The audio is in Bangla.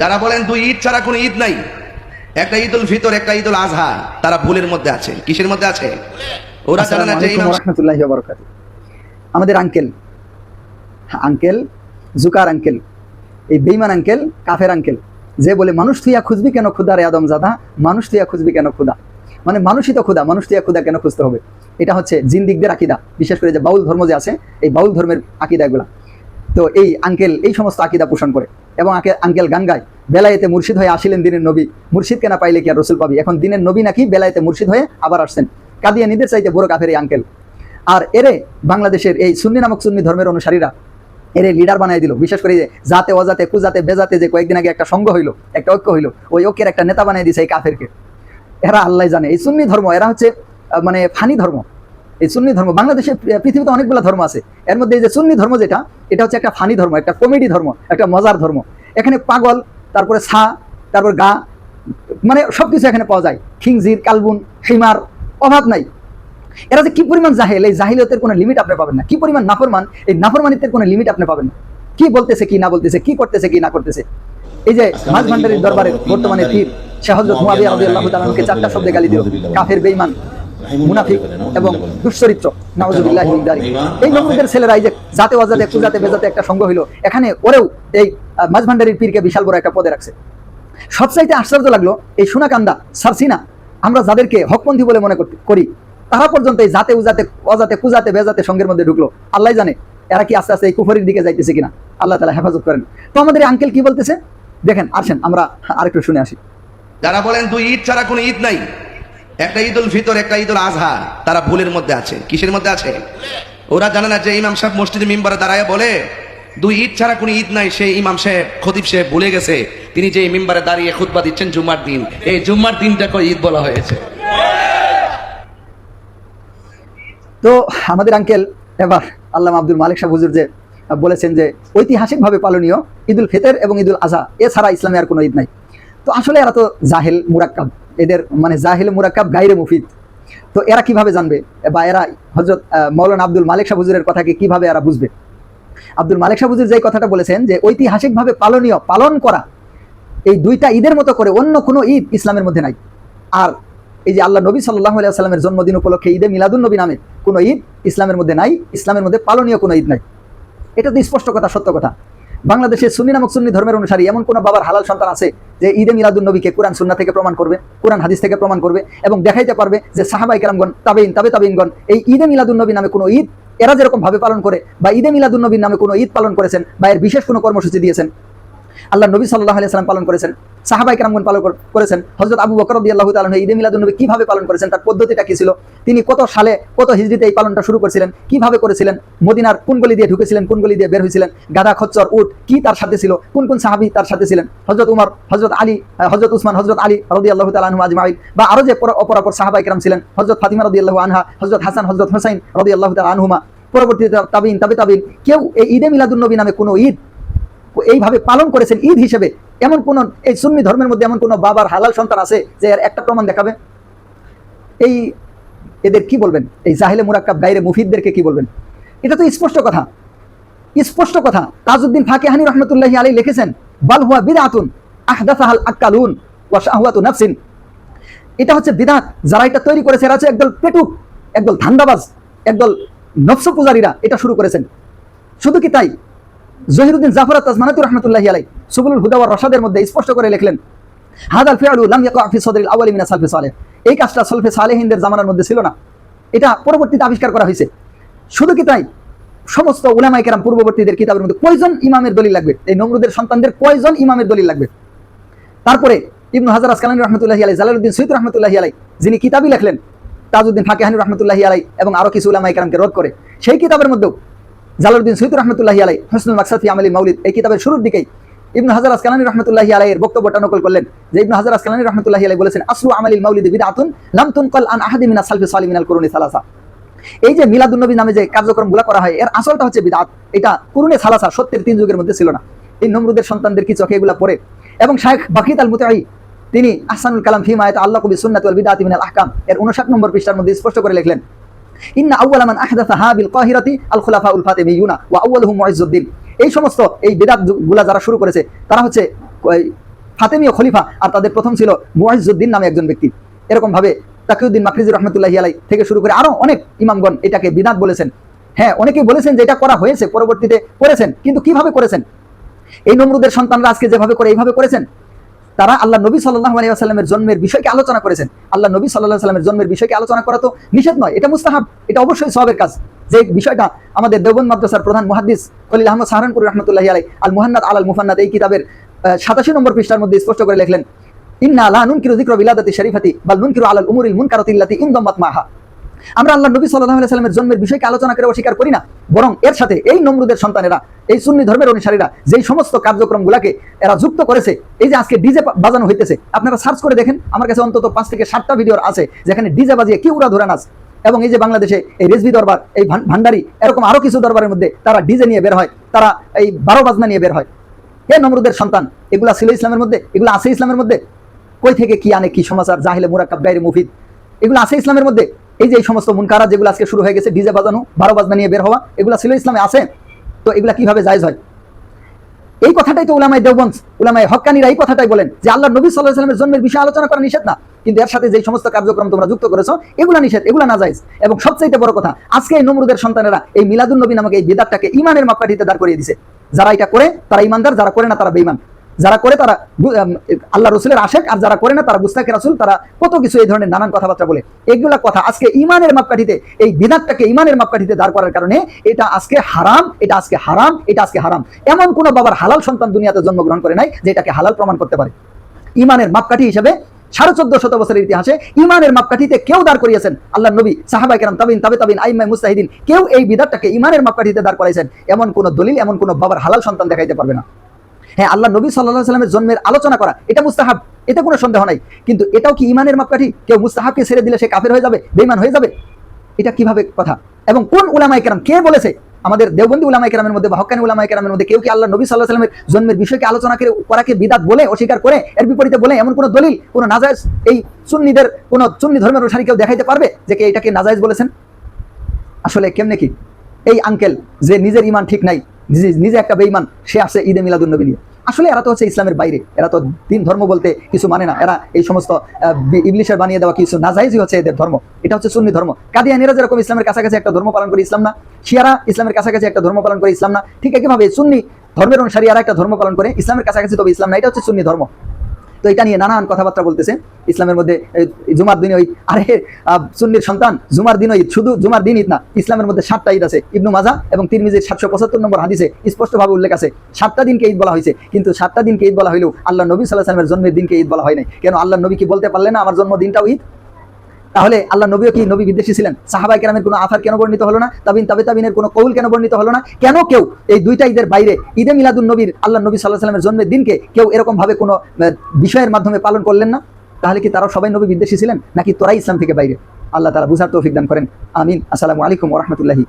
যারা বলেন দুই ঈদ ছাড়া কোনো ঈদ নাই একটা ঈদ উল ফিতর একটা ঈদ উল আজহা তারা ভুলের মধ্যে আছে। কিসের মধ্যে আছে? ওরা জানে না যে আমাদের আঙ্কেল আঙ্কেল জুকার আঙ্কেল এই বেইমান আঙ্কেল কাফের আঙ্কেল যে বলে মানুষ তুইয়া খুঁজবি কেন খুদা রে আদম জাদা মানুষ তুইয়া খুঁজবি কেন খুদা মানে মানুষই তো খুদা মানুষ তুইয়া খুদা কেন খুঁজতে হবে? এটা হচ্ছে জিন্দিকদের আকিদা। বিশেষ করে যে বাউল ধর্ম যে আছে এই বাউল ধর্মের আকিদা আকিদাগুলা। তো এই আঙ্কেল এই সমস্ত আকিদা পোষণ করে এবং আঙ্কেল গান গায় বেলায়েতে মুর্শিদ হয়ে আসিলেন দিনের নবী। মুর্শিদ কেনা পাইলে কি আর রসুল পাবি? এখন দিনের নবী নাকি বেলায়েতে মুর্শিদ হয়ে আবার আসছেন। কাদিয়া নিদের চাইতে বড় কাফের এই আঙ্কেল আর এরে বাংলাদেশের এই সুন্নি নামক সুন্নি ধর্মের অনুসারীরা এরে লিডার বানাই দিল। বিশেষ করে যে জাতে, অজাতে, কুজাতে, বেজাতে যে কয়েকদিন আগে একটা সঙ্গ হইল, একটা ঐক্য হইল, ওই ঐক্যের একটা নেতা বানাই দিছে এই কাফেরকে। এরা আল্লাহ জানে। এই সুন্নি ধর্ম, এরা হচ্ছে মানে ফানি ধর্ম। এই সুন্নি ধর্ম বাংলাদেশে পৃথিবীতে অনেকগুলো ধর্ম আছে। এর মধ্যে এই যে সুন্নি ধর্ম যেটা এটা হচ্ছে একটা ফানি ধর্ম একটা কমেডি ধর্ম একটা মজার ধর্ম। এখানে পাগল তারপরে ছা তারপর গা মানে সব কিছু এখানে পাওয়া যায়। খিংজির কালবুন হিমার অভাব নাই। এরা যে কি পরিমাণ জাহেল এই জাহিলিয়তের কোনো লিমিট আপনি পাবেন না। কি পরিমাণ নাফরমান এই নাফরমানিতের কোনো লিমিট আপনি পাবেন না। কি বলতেছে কি না বলতেছে কি করতেছে কি না করতেছে। এই যে মাঝ ভান্ডারির দরবারের বর্তমানে পীর শাহ হযরত মুয়াবিয়া রাদিয়াল্লাহু তাআলাকে চারটা শব্দে গালি দিল কাফের বেঈমান। মুনাফিক এবং দুশ্চরিত্র। নাউজুবিল্লাহি মিন এই নমরুদের ছেলেরা এই যে জাতে ওয়াজাতে কুজাতে বেজাতে একটা সঙ্গ হইল এখানে ওরেও এই আহ, মাঝ ভান্ডারির পীরকে বিশাল বড় একটা পদে রাখছে। সবচাইতে আশ্চর্য লাগল এই সোনাকান্দা সারসিনা আমরা যাদেরকে হকপন্থী বলে মনে করি তারা পর্যন্ত এই জাতে উজাতে অজাতে কুজাতে বেজাতে সঙ্গের মধ্যে ঢুকলো। আল্লাহ জানে এরা কি আস্তে আস্তে এই কুফরির দিকে যাইতেছে কিনা। আল্লাহ তালা হেফাজত করেন। তো আমাদের এই আঙ্কেল কি বলতেছে? দেখেন আসেন আমরা আরেকটু শুনে আসি। যারা বলেন দুই ঈদ ছাড়া কোনো ঈদ নাই একটা ঈদ উল ফিতর, একটা ঈদ উল আজহা, তারা ভুলের মধ্যে আছে। কিসের মধ্যে আছে? ওরা জানে না যে ইমাম সাহেব মসজিদে মিম্বারে দাঁড়ায় বলে, দুই ঈদ ছাড়া কোনো ঈদ নাই, সেই ইমাম সাহেব, খতিব সাহেব ভুলে গেছে। তিনি যে মিম্বারে দাঁড়িয়ে খুতবা দিচ্ছেন জুম্মার দিন, এই জুম্মার দিনটাকে ঈদ বলা হয়েছে? তো আমাদের আঙ্কেল এবার আল্লাহ আব্দুল মালিক সাহেব হুজুর যে বলেছেন যে, ঐতিহাসিকভাবে পালনীয় ঈদুল ফিতর এবং ঈদুল আজহা, এছাড়া ইসলামে আর কোনো ঈদ নাই। তো আসলে এরা তো জাহেল, মুরাক্কাব। এদের মানে জাহেল মুরাক্কাব গাইরে মুফিদ। তো এরা কীভাবে জানবে? বা এরা হজরত মৌলানা আব্দুল মালিক সাহেব হুজুরের কথাকে কীভাবে এরা বুঝবে? আব্দুল মালিক সাহেব হুজুর যে কথাটা বলেছেন যে, ঐতিহাসিকভাবে পালনীয়, পালন করা, এই দুইটা ঈদের মতো করে অন্য কোনো ঈদ ইসলামের মধ্যে নাই। আর এই যে আল্লাহ নবী সাল্লাহ সাল্লামের জন্মদিন উপলক্ষে ঈদে মিলাদুল নবী নামে কোনো ঈদ ইসলামের মধ্যে নাই, ইসলামের মধ্যে পালনীয় কোনো ঈদ নাই। এটা তো স্পষ্ট কথা, সত্য কথা। বাংলাদেশের সুন্নি নামক সুন্নি ধর্মের অনুসারী এমন কোনো বাবার হালাল সন্তান আছে যে ঈদে মিলাদুল নবীকে কোরআন সুন্না থেকে প্রমাণ করবে, কোরআন হাদিস থেকে প্রমাণ করবে এবং দেখাইতে পারবে যে সাহাবাই কেরামগণ তাবেইন তাবে তাবেইনগণ এই ঈদে মিলাদুন নবী নামে কোনো ঈদ এরা যেরকম ভাবে পালন করে বা ঈদে মিলাদুন নবীর নামে কোনো ঈদ পালন করেছেন বা এর বিশেষ কোনো কর্মসূচি দিয়েছেন আল্লাহ নবী সাল্লাহ আলিয়া পালন করেছেন। সাহাবাই কেরামগণ পালন করেছেন। হজরত আবু বকর আল্লাহ তালন ঈদে মিলাদুন নবী কীভাবে পালন করেছেন, তার পদ্ধতিটা কি ছিল? তিনি কত সালে, কত হিজড়িতে এই পালনটা শুরু করেছিলেন, কীভাবে করেছিলেন? মদিনার কোন গলি দিয়ে ঢুকেছিলেন, কোন গলি দিয়ে বের হয়েছিলেন? গাধা, খচ্চর, উট, কি তার সাথে ছিল? কোন কোন সাহাবি তার সাথে ছিলেন? হজরত উমর হজরত আলী হজরত উসমান হজরত আলী রদি আল্লাহ তালু আজমাইল বা আরও যে পর- অপর অপর সাহাবাই কেরাম ছিলেন হজরত ফাতিমা রদি আল্লাহ আনহা হজরত হাসান হজরত হোসাইন রদি আল্লাহ তাল আনহুমা, পরবর্তীতে তাবিন, তাবে তাবিন, কেউ এই ঈদে মিলাদুন নবী নামে কোনো ঈদ এইভাবে পালন করেছেন ঈদ হিসেবে। এমন কোন, এই সুন্নি ধর্মের মধ্যে এমন কোন বাবার হালাল সন্তান আছে যে এর একটা প্রমাণ দেখাবে? এই এদের কি বলবেন? এই জাহিলে মুরাক্কাব গাইরে মুফিদদেরকে কি বলবেন? এটা তো স্পষ্ট কথা। স্পষ্ট কথা। তাজউদ্দিন ফাকিহানি রহমতুল্লাহি আলী লিখেছেন, বাল হুয়া বিদআতুন আহদাসাহাল আক্কালুন ওয়া শাহওয়াতু নাফসিন। এটা হচ্ছে বিদাত। যারা এটা তৈরি করেছে, এরা হচ্ছে একদল পেটুক একদল ধান্দাবাজ, একদল নফস পূজারীরা এটা শুরু করেছেন। শুধু কি তাই? জহিরুদ্দিন জাফর তাজমানাতু রহমতুল্লাহি আলাই সুবুলুল হুদা ওয়ার রশাদের মধ্যে স্পষ্ট করে লিখলেন, হাদাল ফিআলু লাম ইয়াকা ফি সদরিল আওয়ালি মিনা সালফি সালেহ। এই কাজটা সলফে সালেহিনদের জামানার মধ্যে ছিল না। এটা পরবর্তীতে আবিষ্কার করা হয়েছে। শুধু কি তাই? সমস্ত উলামাই পূর্ববর্তীদের কিতাবের মধ্যে কয়জন ইমামের দলিল লাগবে? এই নমরুদের সন্তানদের কয়জন ইমামের দলিল লাগবে? তারপরে ইবনু হাজার আসকালানি রহমতুল্লাহি আলাই জালালউদ্দিন সৈয়দ রহমতুল্লাহি আলাই যিনি কিতাবই লেখলেন, তাজউদ্দিন ফাকিহানি রহমতুল্লাহি আলাই এবং আরও কিছু উলামাই রদ করে। সেই কিতাবের মধ্যেও জালালউদ্দিন সৈয়দ রহমতুল্লাহি আলাই হসনুল মাকসাফি আমলি মাউলিদ, এই কিতাবের শুরুর দিকেই ইবনু হাজার আসকালানি রহমতুল্লাহি আলাইয়ের বক্তব্যটা নকল করলেন। যে ইবনু হাজার আসকালানি রহমতুল্লাহি আলাই বলেছেন আসলু আমালিল মাউলিদ বিদআতুন লাম তুনকাল আন আহাদি মিনাস সালফি সালিহ মিনাল কুরুনি সালাসা। এই যে মিলাদুন্নবী নামে যে কার্যক্রমগুলো করা হয়, এর আসলটা হচ্ছে বিদাত এটা কুরুনে সালাসা, সত্যের তিন যুগের মধ্যে ছিল না। এই নমরুদের সন্তানদের কি চোখে এগুলা পড়ে? এবং শায়েখ বাকিত আল মুতাই তিনি আহসানুল কালাম ফি মায়াত আল্লাহ কবি সুন্নাত ওয়াল বিদাতি মিনাল আহকাম, এর 59 নম্বর পৃষ্ঠার মধ্যে স্পষ্ট করে লিখলেন হাবিল কাহিরাতি আল খুলাফাউল ফাতিমিয়ুনা ওয়া আউয়ালুহুম মুইজ্জুদ্দিন। এই সমস্ত, এই বিদাতগুলা যারা শুরু করেছে, তারা হচ্ছে ফাতেমীয় খলিফা আর তাদের প্রথম ছিল নামে একজন ব্যক্তি। এরকম ভাবে তাকিউদ্দিন মাকরিজুর আলাই থেকে শুরু করে আরও অনেক ইমামগণ এটাকে বিদাত বলেছেন। হ্যাঁ অনেকেই বলেছেন যে এটা করা হয়েছে, পরবর্তীতে করেছেন, কিন্তু কীভাবে করেছেন? এই নমরুদের সন্তানরা আজকে যেভাবে করে, এইভাবে করেছেন? তারা আল্লাহ নবী সাল্লাহ আলী আসাল্লামের জন্মের বিষয়কে আলোচনা করেছেন। আল্লাহ নবী সাল্লাহ সাল্লামের জন্মের বিষয়কে আলোচনা করা তো নিষেধ নয়, এটা মুস্তাহাব, এটা অবশ্যই সবের কাজ। যে বিষয়টা আমাদের দেবন মাদ্রাসার প্রধান মহাদিস খলিল আহমদ সাহারানপুর রহমতুল্লাহ আলাই আল মুহান্নাদ আল আল মুহান্নাদ এই কিতাবের সাতাশি নম্বর পৃষ্ঠার মধ্যে স্পষ্ট করে লিখলেন, ইন্না লা নুনকিরু যিকরা বিলাদাতি শরীফাতি, বাল নুনকিরু আলাল উমুরিল মুনকারাতিল্লাতি ইনদামাত মাহা। আমরা আল্লাহ নবী সাল্লাহ সাল্লামের জন্মের বিষয়কে আলোচনা করে অস্বীকার করি না। বরং এর সাথে এই নমরুদের সন্তানেরা, এই সুন্নি ধর্মের অনুসারীরা, যেই সমস্ত কার্যক্রমগুলোকে এরা যুক্ত করেছে, এই যে আজকে ডিজে বাজানো হইতেছে, আপনারা সার্চ করে দেখেন, আমার কাছে অন্তত পাঁচ থেকে সাতটা ভিডিও আছে, যেখানে ডিজে বাজিয়ে কি উড়া ধরে নাচ। এবং এই যে বাংলাদেশে এই রেজবি দরবার, এই ভান্ডারি, এরকম আরও কিছু দরবারের মধ্যে তারা ডিজে নিয়ে বের হয়, তারা এই বারো বাজনা নিয়ে বের হয়। হে নমরুদের সন্তান, এগুলা ছিল ইসলামের মধ্যে, এগুলো আছে ইসলামের মধ্যে? কই থেকে কি আনে, কি সমাচার? জাহিলে মুরাক্কাব গাইরে মুফিদ। এগুলো আছে ইসলামের মধ্যে? এই যে এই সমস্ত মুনকারা যেগুলো আজকে শুরু হয়ে গেছে, ডিজে বাজানো, বারো বাজনা নিয়ে বের হওয়া, এগুলো ছিল ইসলামে আছে? তো এগুলা কীভাবে জায়জ হয়? এই কথাটাই তো উলামাই দেওবন্স উলামাই হক্কানিরা এই কথাটাই বলেন যে আল্লাহ নবী সাল্লাহ সাল্লামের জন্মের বিষয়ে আলোচনা করা নিষেধ না। কিন্তু এর সাথে যে সমস্ত কার্যক্রম তোমরা যুক্ত করেছ, এগুলা নিষেধ, এগুলা না যাইজ এবং সবচাইতে বড় কথা, আজকে এই নমরুদের সন্তানেরা, এই মিলাদুল নবী নামক এই বিদাতটাকে ইমানের মাপকাঠিতে দাঁড় করিয়ে দিছে। যারা এটা করে, তারা ইমানদার, যারা করে না, তারা বেঈমান। যারা করে তারা আল্লাহ রসুলের আশেক, আর যারা করে না, তারা গুস্তাকে রাসুল, তারা কত কিছু এই ধরনের নানান কথাবার্তা বলে। এগুলা কথা আজকে ইমানের মাপকাঠিতে, এই বিধাতটাকে ইমানের মাপকাঠিতে দাঁড় করার কারণে এটা আজকে হারাম, এটা আজকে হারাম, এটা আজকে হারাম। এমন কোন বাবার হালাল সন্তান দুনিয়াতে জন্মগ্রহণ করে নাই, যে এটাকে হালাল প্রমাণ করতে পারে। ইমানের মাপকাঠি হিসেবে সাড়ে চোদ্দ শত বছরের ইতিহাসে ইমানের মাপকাঠিতে কেউ দাঁড় করিয়েছেন আল্লাহ নবী সাহাবাই কেরাম, তাবিন, তাবে তাবিন আইমাই মুস্তাহিদিন, কেউ এই বিধাতটাকে ইমানের মাপকাঠিতে দাঁড় করাইছেন। এমন কোনো দলিল, এমন কোনো বাবার হালাল সন্তান দেখাইতে পারবে না। হ্যাঁ আল্লাহ নবী সাল্লাহ সাল্লামের জন্মের আলোচনা করা, এটা মুস্তাহাব, এতে কোনো সন্দেহ নাই। কিন্তু এটাও কি ইমানের মাপকাঠি? কেউ মুস্তাহাবকে ছেড়ে দিলে সে কাফের হয়ে যাবে বেইমান হয়ে যাবে? এটা কীভাবে কথা? এবং কোন উলামাই কেরাম, কে বলেছে? আমাদের দেওবন্দি উলামাই কেরামের মধ্যে হকানি উলামাই কেরামের মধ্যে কেউ কি আল্লাহ নবী সাল্লাহ সাল্লামের জন্মের বিষয়কে আলোচনা করে, করাকে বিদাত বলে, অস্বীকার করে, এর বিপরীতে বলে, এমন কোনো দলিল, কোনো নাজায়জ এই সুন্নিদের, কোনো সুন্নি ধর্মের অনুসারী কেউ দেখাইতে পারবে যে কে এটাকে নাজায়জ বলেছেন? আসলে কেমনে কি? এই আঙ্কেল যে নিজের ইমান ঠিক নাই নিজে- একটা বেইমান সে আসে ঈদে মিলাদুল নবী নিয়ে। আসলে এরা তো হচ্ছে ইসলামের বাইরে। এরা তো দিন ধর্ম বলতে কিছু মানে না। এরা এই সমস্ত ইংলিশের বানিয়ে দেওয়া কিছু নাজাইজই হচ্ছে এদের ধর্ম। এটা হচ্ছে সুন্নি ধর্ম। কাদিয়ানিরা যেরকম ইসলামের কাছাকাছি একটা ধর্ম পালন করে ইসলাম না, শিয়ারা ইসলামের কাছাকাছি একটা ধর্ম পালন করে ইসলাম না, ঠিক একইভাবে সুন্নি ধর্মের অনুসারী আর একটা ধর্ম পালন করে ইসলামের কাছাকাছি, তবে ইসলাম না। এটা হচ্ছে সুন্নি ধর্ম। তো এটা নিয়ে নানান কথাবার্তা বলতেছে। ইসলামের মধ্যে জুমার দিন ওই, আরে সুন্নির সন্তান, জুমার দিন ঈদ শুধু জুমার দিন ঈদ না, ইসলামের মধ্যে সাতটা ঈদ আছে। ইবনু মাজা এবং তিরমিজির সাতশো পঁচাত্তর নম্বর হাদিসে স্পষ্টভাবে উল্লেখ আছে, সাতটা দিনকে ঈদ বলা হয়েছে, কিন্তু সাতটা দিনকে ঈদ বলা হইলেও আল্লাহ নবী সাল্লাহ সালামের জন্মের দিনকে ঈদ বলা হয় নাই। কেন আল্লাহ নবী কি বলতে পারলেন না, আমার জন্মদিনটাও ঈদ তাহলে আল্লাহ নবীও কি নবী বিদ্বেষী ছিলেন? সাহাবাই কেরামের কোনো আথার কেন বর্ণিত হলো না? তাবিন তাবে তাবিনের কোনো কৌল কেন বর্ণিত হলো না? কেন কেউ এই দুইটা ঈদের বাইরে ঈদে মিলাদুল নবীর আল্লাহ নবী সাল্লাহ সাল্লামের জন্মের দিনকে কেউ এরকমভাবে কোনো বিষয়ের মাধ্যমে পালন করলেন না? তাহলে কি তারাও সবাই নবী বিদ্বেষী ছিলেন? নাকি তোরাই ইসলাম থেকে বাইরে? আল্লাহ তারা বুঝার তৌফিক দান করেন। আমিন। আসসালামু আলাইকুম রহমতুল্লাহি